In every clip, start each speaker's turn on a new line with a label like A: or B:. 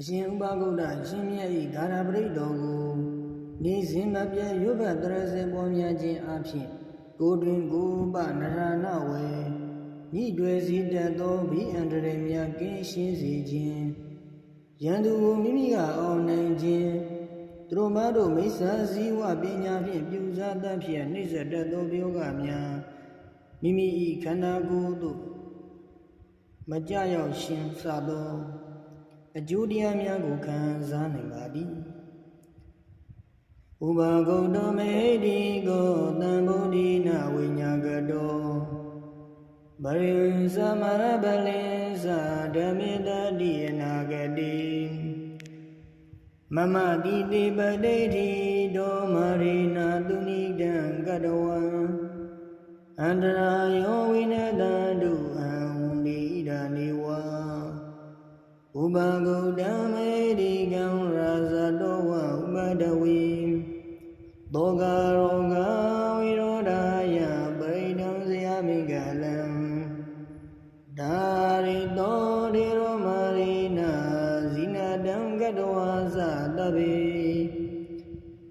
A: အရှင်ဥပဂုတ်တရှင်မြတ်ဤဂါရပရိတော်ကိုနေစဉ်မပြတ်ရွတ်ဖတ်တရစေပေါ်များခြင်းအဖြစ်ကိုယ်တွင်ကိုယ်ပနရဏဝေညှိတွယ်စီတတ်သောဘိအန္တရများကင်းရှင်းစေခြင်းရန်သူကိုမိမိကအောင်နိုင်ခြင်းသူတို့မတို့မိစ္ဆာစည်းဝပညာဖြင့်ပြုစားတတ်ဖြင့်နှိစ္စတတ်သောပြောကများမိမိ၏ခန္ဓာကိုယ်သို့မကြရောက်ရှင်စသော အကျိုးတရားများကိုခံစားနိုင်ပါသည်ဥပါဂုတ်တမေတိကိုတံဗုဒ္ဓိနဝိညာကတောဗရိသမရပလင်္စာဓမေတတိအနာဂတိမမတိတိပတိဋ္ဌိဒောမရိနာတုနိတံကတဝံအန္တရာယောဝိနတံဒု ဥပဂုတမေဒီကံရာဇတောဝဥပဒဝေသောကရောဂဝိရောဓာယပရိဒံဇယမိကလံဒါရိတောဒေရောမာရိနာဇိနတံကတဝါသတဗေ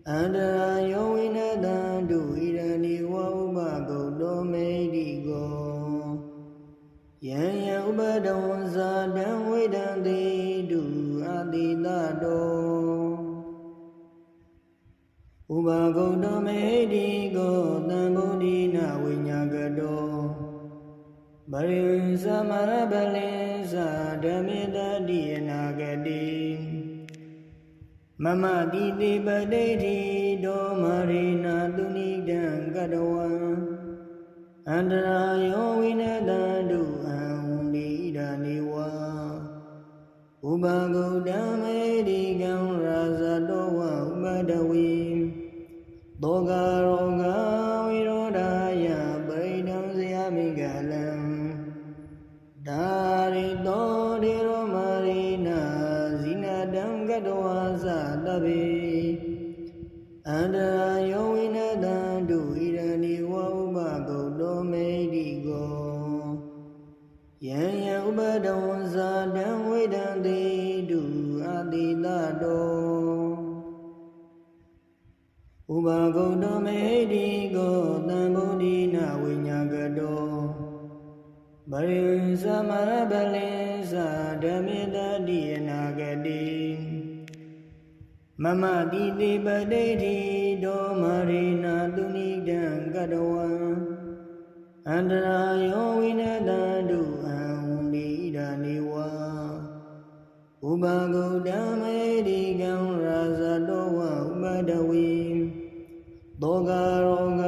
A: အန္တရာယောဝိနတံဒုဣရဏီဝဥပဂုတောမေဒီကိုယံယံဥပဒဝံ ဥပဂုတ်တမေတိကိုတံဗုဒ္ဓိနဝိညာကတောဗရိသမရပလင်္စာဓမေတတိအနာဂတိမမတိတိပတိဋ္ဌိဒောမရိနာတုနိတံကတဝံအန္တရာယောဝိနတံဒုအံဝန္တိဒာနေဝါဥပဂုတမေဒီကံရာဇတောဝဥပဒဝေ သောကရောဂဝိရောဓာယပရိဒံဇယမိကလံဒါရိတောဒေရောမာရိနာဇိနတံကတဝါသတဗေအန္တရာယောဝိနတံဒုဣရဏီဝဥပဂုတ်တောမေတိကိုယံယံဥပဒဝံဇာတံဝိဒံတိတုအာတိတတော ဥပဂုတ်တောမေတိကိုတံဗုဒ္ဓိနဝိညာကတောဗရိသမရပလင်္စာဓမေတတိအနာဂတိမမတိတိပတိဋ္ဌိဒောမရိနာတုနိတံကတဝံအန္တရာယောဝိနတံဒုအံဝန္တိဒာနေဝါဥပဂုတမေဒီကံရာဇတောဝဥပဒဝေ သောကရောဂ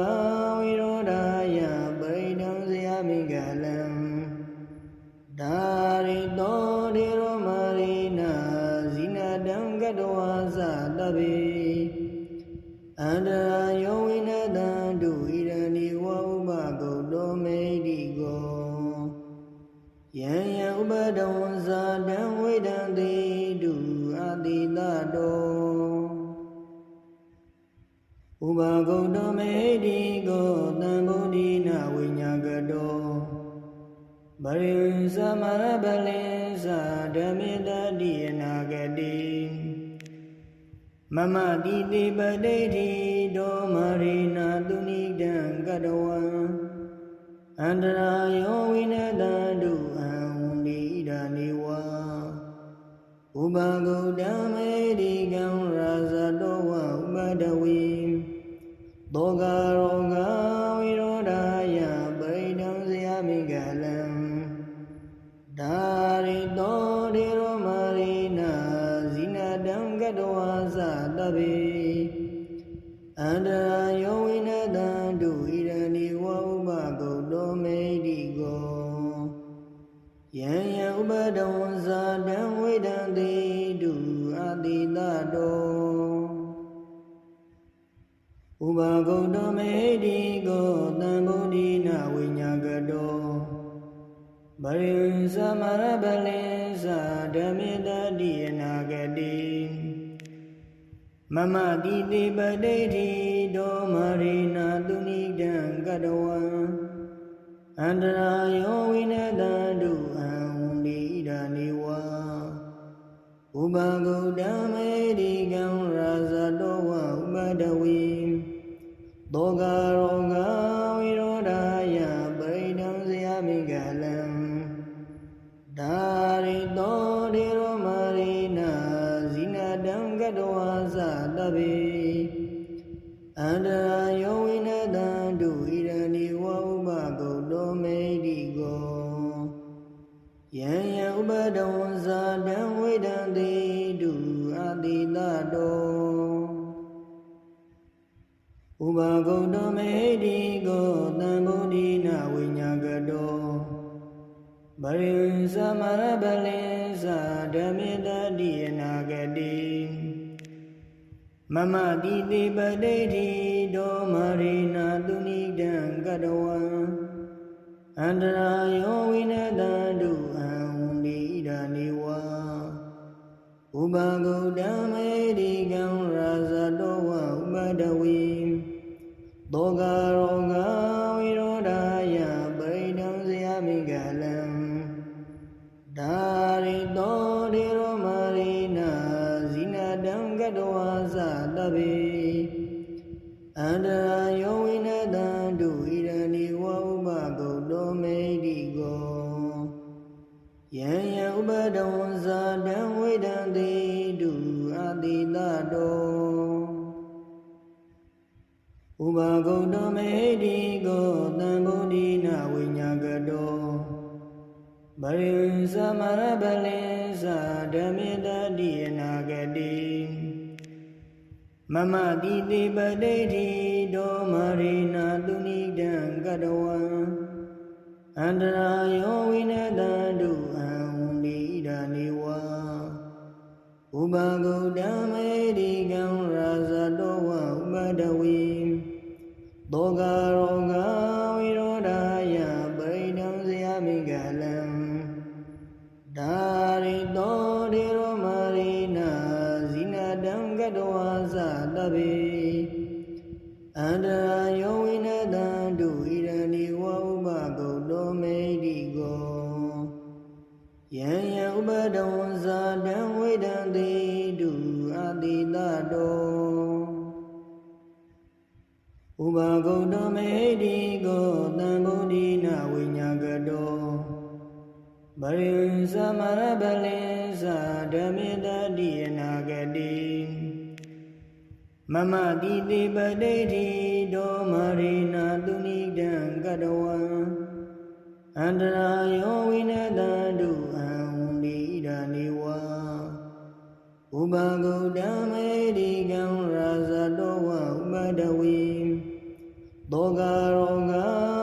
A: ဝိရောဓာယပရိဒံဇယမိကလံဒါရိတောဒေရောမာရိနာဇိနတံကတဝါသတဗေအန္တရာ ဥပဂုတ်တောမေတိကိုတံဗုဒ္ဓိနဝိညာကတောဗရိသမရပလင်္စာဓမေတတိအနာဂတိမမတိတိပတိဋ္ဌိဒောမရိနာတုနိတံကတဝံအန္တရာယောဝိနတံဒုအံဝန္တိဒာနေဝါဥပဂုတမေဒီကံရာဇတောဝဥပဒဝေ သောကရောဂ ပဂုတ်တောမေတိကိုတံဗုဒ္ဓိနဝိညာကတောဗရိသမရပလင်္စာဓမေတတိအနာဂတိမမတိတိပတိဋ္ဌိဒောမရိနာတုနိတံကတဝံအန္တရာယောဝိနတံဒုအံဝန္တိဒာနေဝါဥဥပဂုတ်တမေဒီကံရာဇတောဝဥပဒဝီ သောကရောဂ ပဂုတ်တောမေဟိတိကိုတံဗုဒ္ဓိနာဝိညာကတောပရိသမရပလင်္စာဓမေတတိယနာဂတိမမတိတိပတိဋ္ဌိတောမရိနာတုနိတံကတဝံအန္တရာယောဝိနတံဒုအံဝန္တိဣဒာနေဝဥပဂုတ်တမေဒီကံရာဇတောဝဥပဒဝီ သောကရောဂ ဥပဂုတ်တောမေတိကိုတံဗုဒ္ဓိနာဝိညာကတောပရိသမရပလင်္စာဓမေတတိယနာဂတိမမတိတိပတိဋ္ဌိတောမရိနာတုနိတံကတဝံအန္တရာယောဝိနတံဒုအံဝန္တိဣဒာနေဝဥပဂုတ်တမေဒီကံရာဇတောဝဥပဒဝီ သောကရောဂဝိရောဓာယပရိဒံဇယမိကလံဒါရိတောဒေရောမရိနာဇိနတံကတဝါသတပိအန္တရာ ဥပဂုတ်တောမေတိကိုတံဗုဒ္ဓိနာဝိညာကတောပရိသမရပလင်္စာဓမေတတိယနာဂတိမမတိတိပတိဋ္ဌိတောမရိနာတုနိတံကတဝံအန္တရာယောဝိနတံဒုအံဝန္တိဣဒာနေဝဥပဂုတ်တမေဒီကံရာဇတောဝဥပဒဝီ သောကရောဂ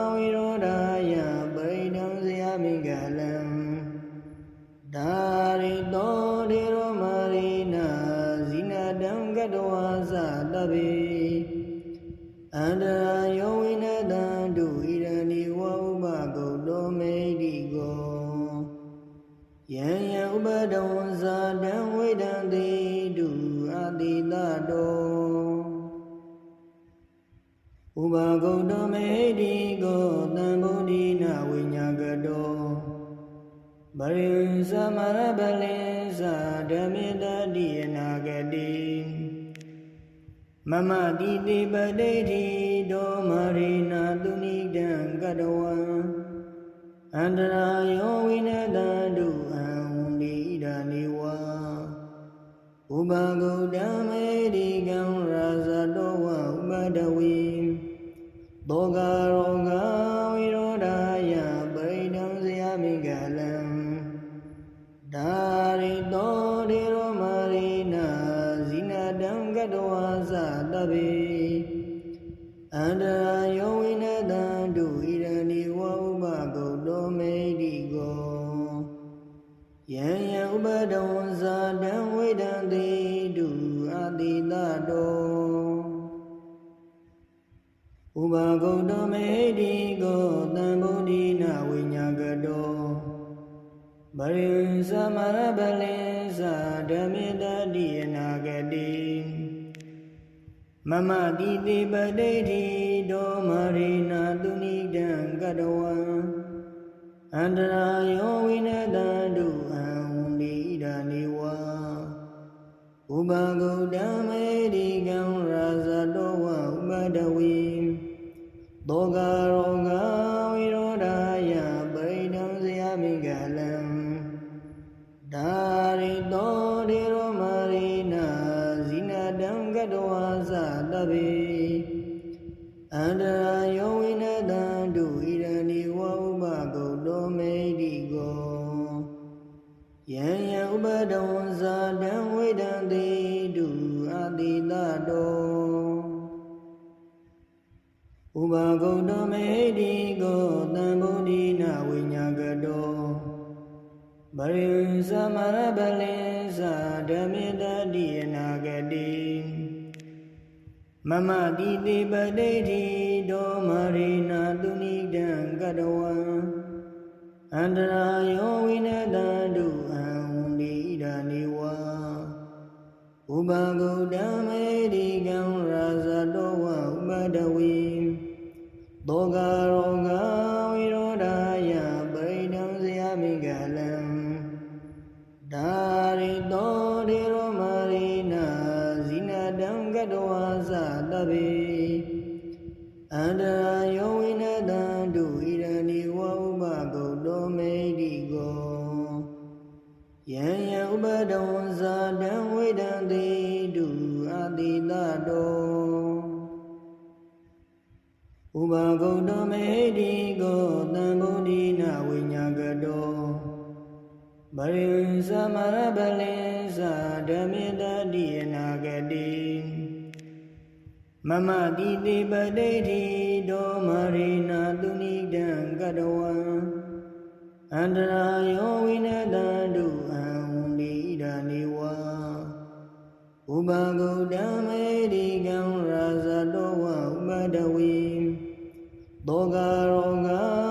A: ပဂုတ်တောမေတိကိုတံဗုဒ္ဓိနာဝိညာကတောပရိသမရပလင်္စာဓမေတတိယနာဂတိမမတိတိပတိဋ္ဌိတောမရိနာတုနိတံကတဝံအန္တရာယောဝိနတံဒုအံဝန္တိဣဒာနေဝဥပဂုတ်တမေဒီကံရာဇတောဝဥပဒဝီ သောကရော ပဂုတ်တောမေတိကိုတံဗုဒ္ဓိနာဝိညာကတောပရိသမရပလင်္စာဓမေတတိယနာဂတိမမတိတိပတိဋ္ဌိတောမရိနာတုနိတံကတဝံအန္တရာယောဝိနတံဒုအံဝန္တိဣဒာနေဝဘဂုတံမေဒီကံရာဇတောဝဥပဒဝီ သောကရောဂဝိရောဓာယပရိဒံဇယမိကလံဒါရိတောဒေရောမာရိနာဇိနတံကတဝါသတပိအန္တရာယောဝိနတံဒုဣရဏီဝဥပဂုတောမေဒီကိုယံယံဥပဒဝံဇာတံဝိဒံတိတုအာတိတတော ဥပဂုတ်တမေတိကိုတံဗုဒ္ဓိနာဝိညာကတောပရိသမရပလင်္စာဓမေတတိယနာဂတိမမတိတိပဋိဋ္ဌိဒောမရိနာတုနိတံကတဝံအန္တရာယောဝိနတံဒုအံနိဒာနိဝါဥပဂုတံမေဒီကံရာဇတောဝဥပဒဝီ သောကရောဂဝိရောဓာယပရိဒံဇယမိကလံဒါရိတောဒေရောမာရိနာဇိနတံကတဝါသတပိအ ရိသမရပလင်္စာဓမေတတိယနာဂတိမမတိတိပဋိဋ္ဌိဒောမရိနာတုနိတံကတဝံအန္တရာယောဝိနတံဒုအံနိဒာနိဝါဥပဂုတံမေဒီကံရာဇတောဝဥပဒဝီသောကရောဂ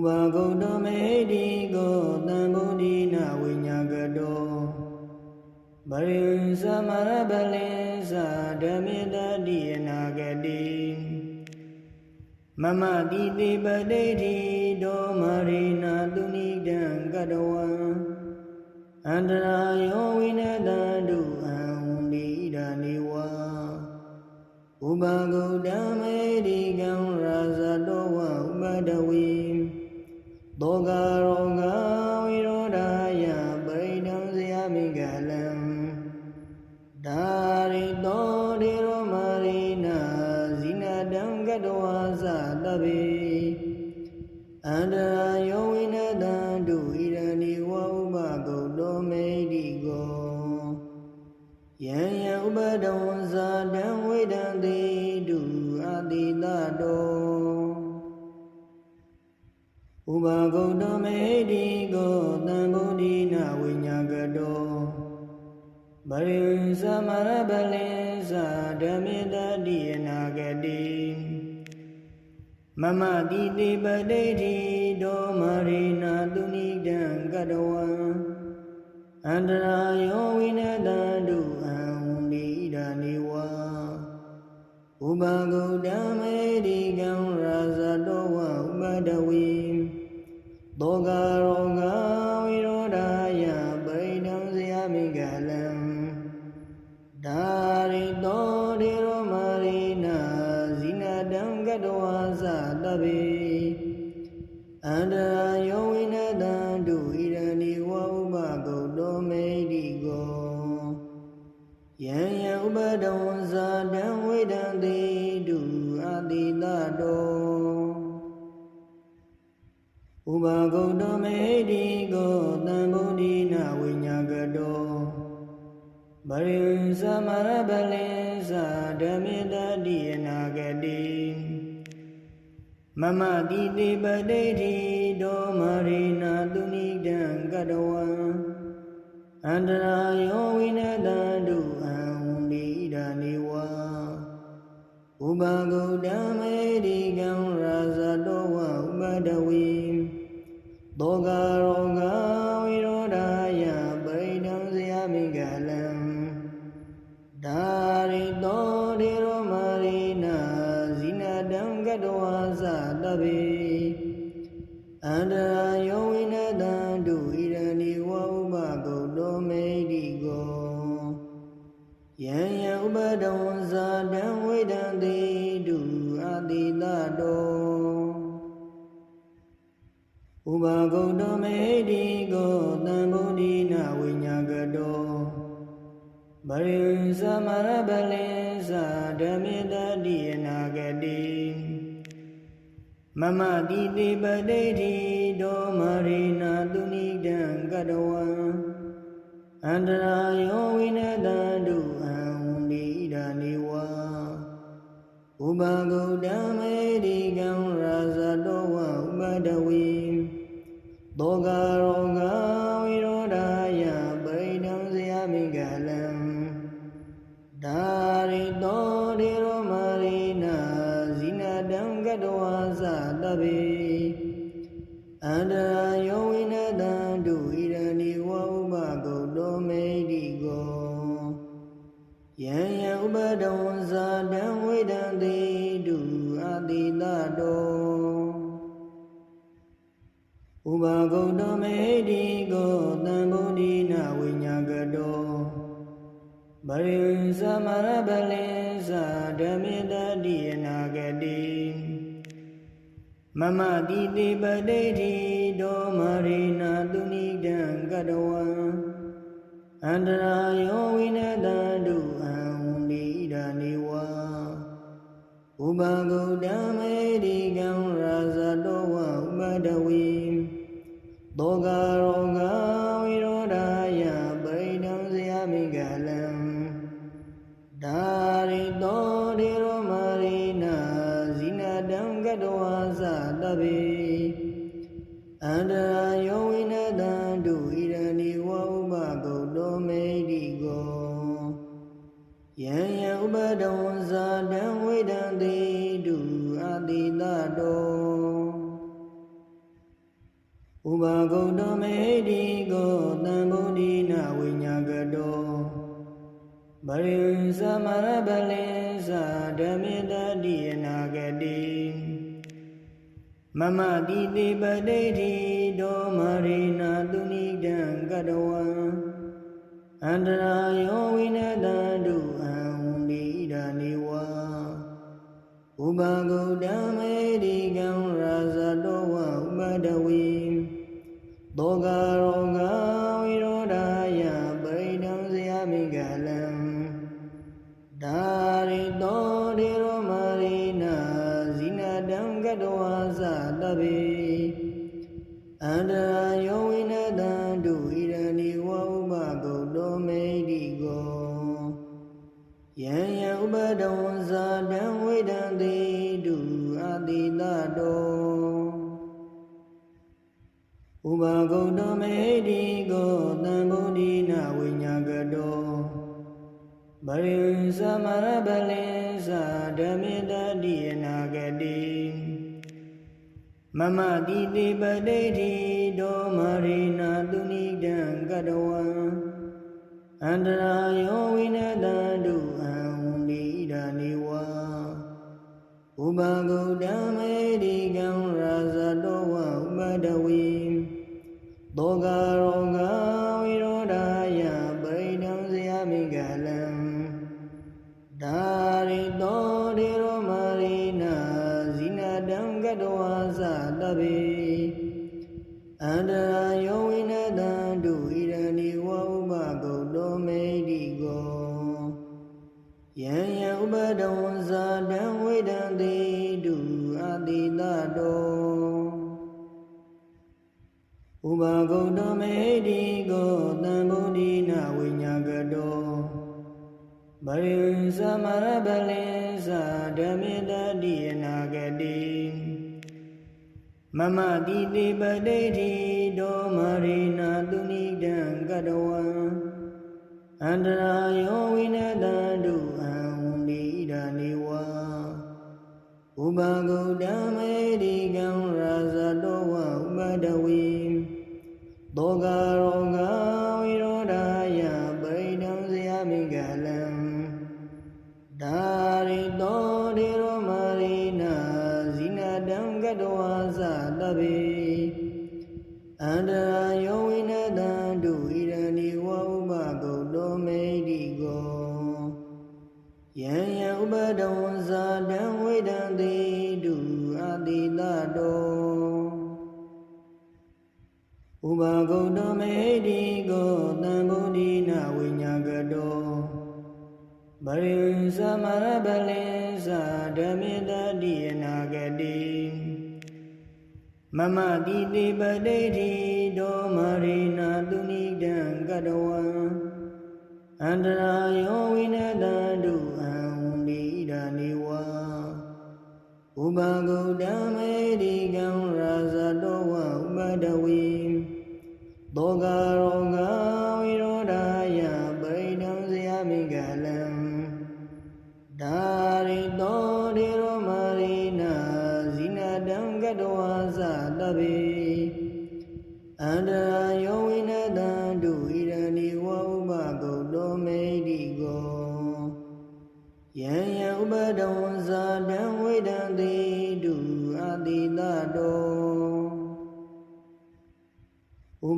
A: ဥပဂုတ်တောမေတိကိုတံဗုဒ္ဓိနာဝိညာကတောပရိသမရပလင်္စာဓမေတတိယနာဂတိမမတိတိပဋိဋ္ဌိဒောမရိနာတုနိတံကတဝံအန္တရာယောဝိနတံဒုအံနိဒာနိဝါဥပဂုတ်တံမေဒီကံရာဇတောဝဥပဒဝီ သောကရော ဥပဂုတ်တောမေတိကိုတံဗုဒ္ဓိနာဝိညာကတောပရိသမရပလင်္စာဓမေတတိယနာဂတိမမတိတိပဋိဋ္ဌိဒောမရိနာတုနိတံကတဝံအန္တရာယောဝိနတံဒုအံနိဒာနိဝါဥပဂုတ်တံမေဒီကံရာဇတောဝဥပဒဝီသော ကရောဂဝိရောဓာယပရိဒံဇယမိကလံဒါရိတောဒေရောမာရိနာဇိနတံကတဝါသတပိအန္တရာယောဝိနတံဒုဣရဏီဝဥပဂုတ်တောမေတိကိုယံယံဥပဒဝံ သမရပလင်္စာဓမေတတိယနာဂတိမမတိတိပဋိဋ္ဌိဒောမရိနာတုနိတံကတဝံအန္တရာယောဝိနတံဒုအံနိဒာနိဝါဘဂုတံမေ ပဂုတံမေဒီကံရာဇတောဝဥပဒဝီသောကရောဂ သမရပလင်္စာဓမေတတိယနာဂတိမမတိတိပတိဋ္ဌိဒောမရိနာတုနိတံကတဝံအန္တရာယောဝိနတံဒုအံဝန္တိဒာနေဝဥပဂုတ်တံမေဒီကံရာဇတောဝဥပဒဝီသောကရော ဒဝံဇာတံဝိဒံတိတုအာတိတတောဥပဂုတ်တောမေတိကိုတံဗုဒ္ဓိနဝိညာကတောဗရိသမရပလင်္စာဓမေတတိယနာဂတိမမတိတိပတိဋ္ဌိဒောမရိနာတုနိတံကတဝံအန္တရာယောဝိနတံ ဥပဂုတ်တံမေဒီကံရာဇတောဝဥပဒဝီသောကရောဂဝိရောဓာယပရိဒံဇယမိကလံဒါရိတောဒေရောမာရိနာဇိနတံကတဝါသတပိအန္တရာယောဝိနတံဒုဣရဏီဝဥပဂုတ်တောမေတိကို ယံယံဥပဒဝံဇာတံဝိဒံတိတုအာတိတတောဥပဂုတ်တောမေတိကိုတံဗုဒ္ဓိနဝိညာကတောဗရိသမရပလင်္စာဓမေတတိယနာဂတိမမတိတိပတိဋ္ဌိဒောမရိနာတုနိတံကတဝံအန္တရာယောဝိနတံ ဥပဂုတ်တံမေဒီကံရာဇတောဝဥပဒဝီသောကရောဂ ပဂုတမေဒီကံရာဇတောဝဥပဒဝေသောကရော မမတိတိပတိဋ္ဌိဒောမရိနာတုနိတံကတဝံအန္တရာယောဝိနတံဒုအံဝန္တိဣဒာနေဝါဥပဂုတမေဒီကံရာဇတောဝဥပဒဝေသောကရောဂ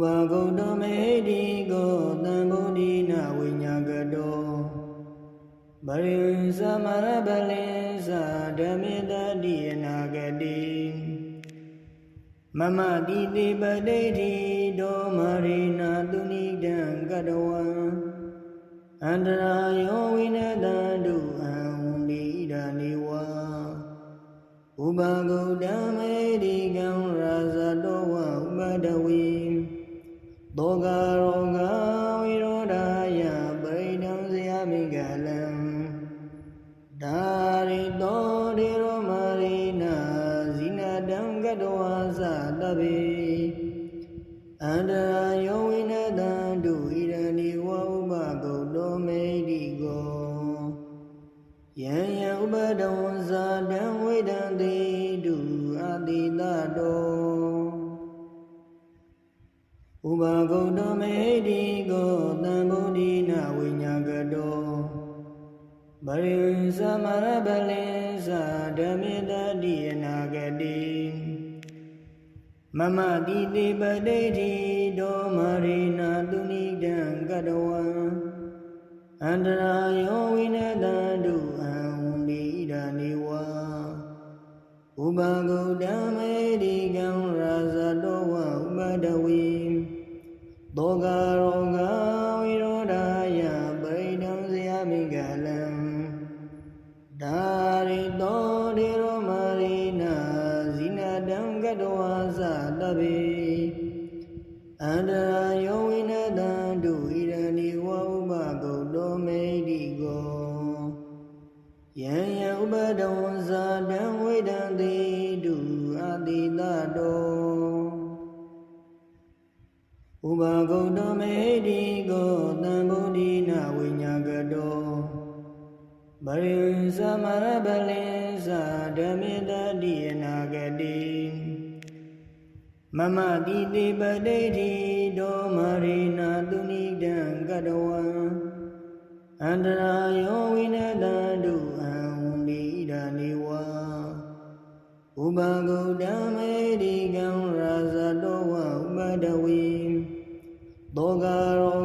A: ပဂုတောမေတိကောတံဗုဒ္ဓိနာဝိညာကတောပရိသမရပလင်္စာဓမေတတိယနာဂတိမမတိတိပတိဋ္ဌိဒောမရိနာတုနိတံကတဝံအန္တရာယောဝိနတံဒုအံဝန္တိဣဒာနေဝါဥပဂုတမေဒီကံရာဇတောဝဥပဒဝေ သောကရောဂဝိရောဓာယပရိဒံဇယမိကလံဒါရိတောဒေရောမာရိနာဇိနတံကတဝါသတဗေအန္တရာယောဝိနတံဒုဣရဏီဝဥပဂုတောမေတိကောယံယဥပဒဝဇာတံဝိဒံတိတုအာတိတတော ဥပဂုတောမေတိကောတံဗုဒ္ဓိနာဝိညာကတောပရိသမရပလင်္စာဓမေတတိယနာဂတိမမတိတိပတိဋ္ဌိဒောမရိနာတုနိတံကတဝံအန္တရာယောဝိနတံဒုအံဝန္တိဣဒာနေဝါဥပဂုတမေဒီကံရာဇတောဝဥပဒဝေ သောကရောဂ မမတိတိပတိဋ္ဌိဒောမရိနာတုနိတံကတဝံအန္တရာယောဝိနတံဒုအံဝန္တိဣဒာနေဝါဥပဂုတမေဒီကံရာဇတောဝဥပဒဝေသောကရော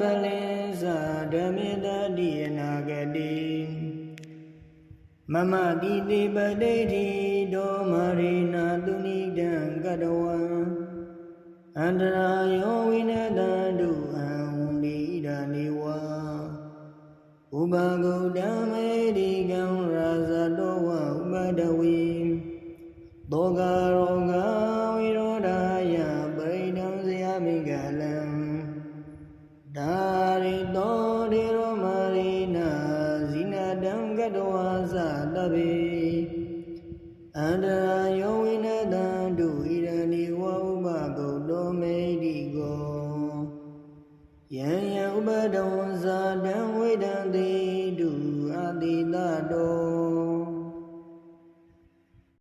A: ပလင်္စာဓမေတတိယနာဂတိမမတိတိပတိဋ္ဌိဒောမရိနာတုနိတံကတဝံအန္တရာယောဝိနတံဒုအံဝန္တိဣဒာနေဝါဘာဂုတံမေဒီကံရာဇတောဝဥပဒဝီသောကရော